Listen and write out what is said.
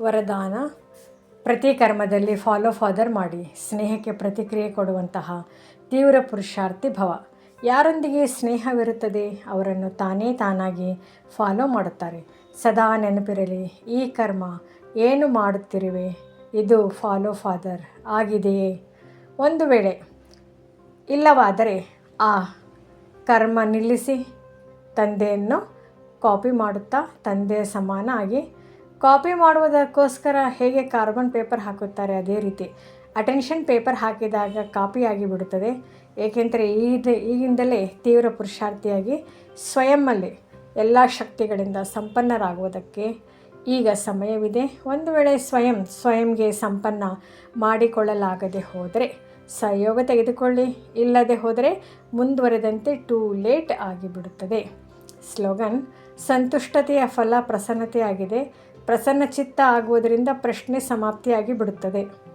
ವರದಾನ. ಪ್ರತಿ ಕರ್ಮದಲ್ಲಿ ಫಾಲೋ ಫಾದರ್ ಮಾಡಿ. ಸ್ನೇಹಕ್ಕೆ ಪ್ರತಿಕ್ರಿಯೆ ಕೊಡುವಂತಹ ತೀವ್ರ ಪುರುಷಾರ್ಥಿ ಭವ. ಯಾರೊಂದಿಗೆ ಸ್ನೇಹವಿರುತ್ತದೆ ಅವರನ್ನು ತಾನೇ ತಾನಾಗಿ ಫಾಲೋ ಮಾಡುತ್ತಾರೆ. ಸದಾ ನೆನಪಿರಲಿ, ಈ ಕರ್ಮ ಏನು ಮಾಡುತ್ತಿರುವೆ? ಇದು ಫಾಲೋ ಫಾದರ್ ಆಗಿದೆಯೇ? ಒಂದು ವೇಳೆ ಇಲ್ಲವಾದರೆ ಆ ಕರ್ಮ ನಿಲ್ಲಿಸಿ ತಂದೆಯನ್ನು ಕಾಪಿ ಮಾಡುತ್ತಾ ತಂದೆಯ ಸಮಾನ ಆಗಿ ಕಾಪಿ ಮಾಡುವುದಕ್ಕೋಸ್ಕರ ಹೇಗೆ ಕಾರ್ಬನ್ ಪೇಪರ್ ಹಾಕುತ್ತಾರೆ ಅದೇ ರೀತಿ. ಅಟೆನ್ಷನ್ ಪೇಪರ್ ಹಾಕಿದಾಗ ಕಾಪಿ ಆಗಿಬಿಡುತ್ತದೆ. ಏಕೆಂದರೆ ಈಗ ಈಗಿಂದಲೇ ತೀವ್ರ ಪುರುಷಾರ್ಥಿಯಾಗಿ ಸ್ವಯಂನಲ್ಲಿ ಎಲ್ಲ ಶಕ್ತಿಗಳಿಂದ ಸಂಪನ್ನರಾಗುವುದಕ್ಕೆ ಈಗ ಸಮಯವಿದೆ. ಒಂದು ವೇಳೆ ಸ್ವಯಂ, ಸ್ವಯಂಗೆ ಸಂಪನ್ನ ಮಾಡಿಕೊಳ್ಳಲಾಗದೆ ಹೋದರೆ ಸಹಯೋಗ ತೆಗೆದುಕೊಳ್ಳಿ. ಇಲ್ಲದೆ ಹೋದರೆ ಮುಂದುವರೆದಂತೆ ಟೂ ಲೇಟ್ ಆಗಿಬಿಡುತ್ತದೆ. ಸ್ಲೋಗನ್, ಸಂತುಷ್ಟತೆಯ ಫಲ ಪ್ರಸನ್ನತೆಯಾಗಿದೆ. ಪ್ರಸನ್ನ ಚಿತ್ತ ಆಗುವುದರಿಂದ ಪ್ರಶ್ನೆ ಸಮಾಪ್ತಿಯಾಗಿ ಬಿಡುತ್ತದೆ.